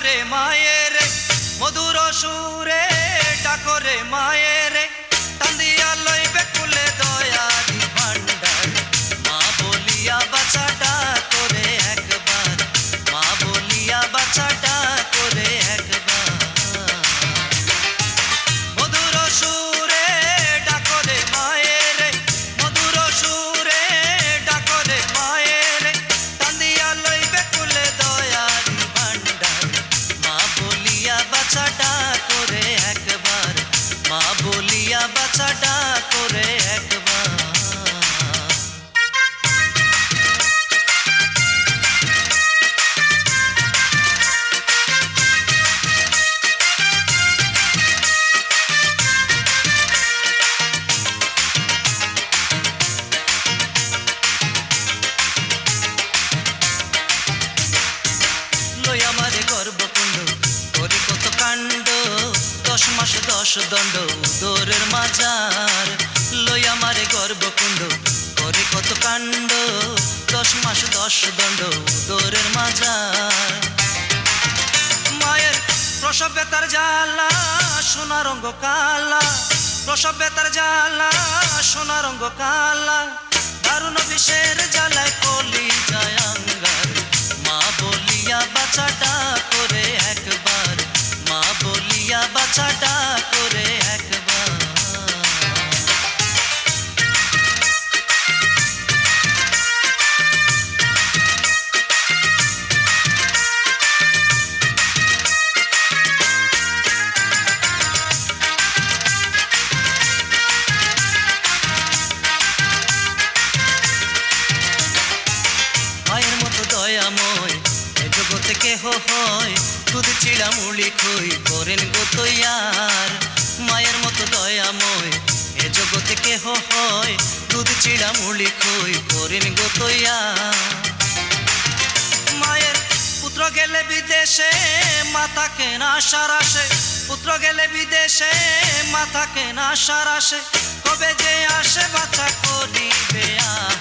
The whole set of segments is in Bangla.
ডাকরে মায়ের মধুর সুরে ডাকরে মায়ের দণ্ড উদরের মাজার। লই আমারে গর্বকুণ্ড, করি কত কাণ্ড। দশ মাস, দশ দণ্ড উদরের মাজার। মায়ের প্রসব বেতার জ্বালা, সোনা রঙ্গ কালা। প্রসব বেতার জ্বালা, সোনা রঙ্গ কালা। দারুণ বিষের কেহ হয় দুধ চিড়া মুড়ি খই, করেন গো তৈয়ার। মায়ের মতো দয়াময়, এ জগতে কেহ হয় দুধ চিড়া মুড়ি খই, করেন গো তৈয়ার। মায়ের পুত্র গেলে বিদেশে মাথা কেনা সারাসে পুত্র গেলে বিদেশে মাথা কেনা সারাসে কবে যে আসে বাচ্চা করিবে আহার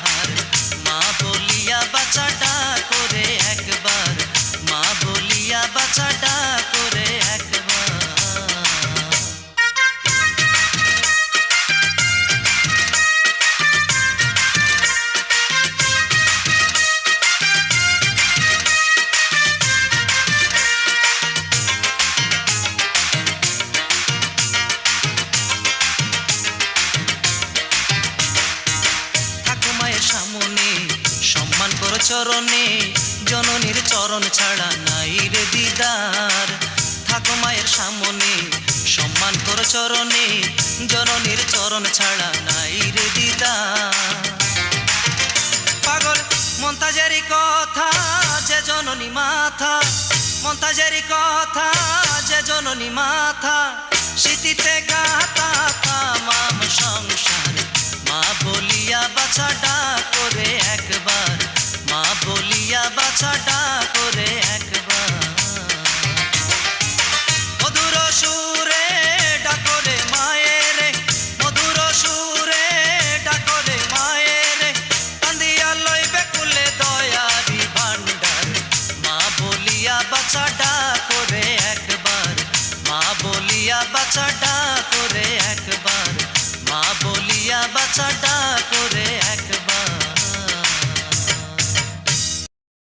চরণে, জননীর চরণ ছাড়া নাই রে দিদার। থাকো মায়ের সামনে, সম্মান করো চরণে, জননীর চরণ ছাড়া নাই রে পাগল, মন্তাজেরি কথা, যে জননী মাথা। মন্তাজেরি কথা, যে জননী মাথা। স্মৃতিতে গাতা তামাম সংসার, মা বলিয়া বাছাটা ਸਾਡਾ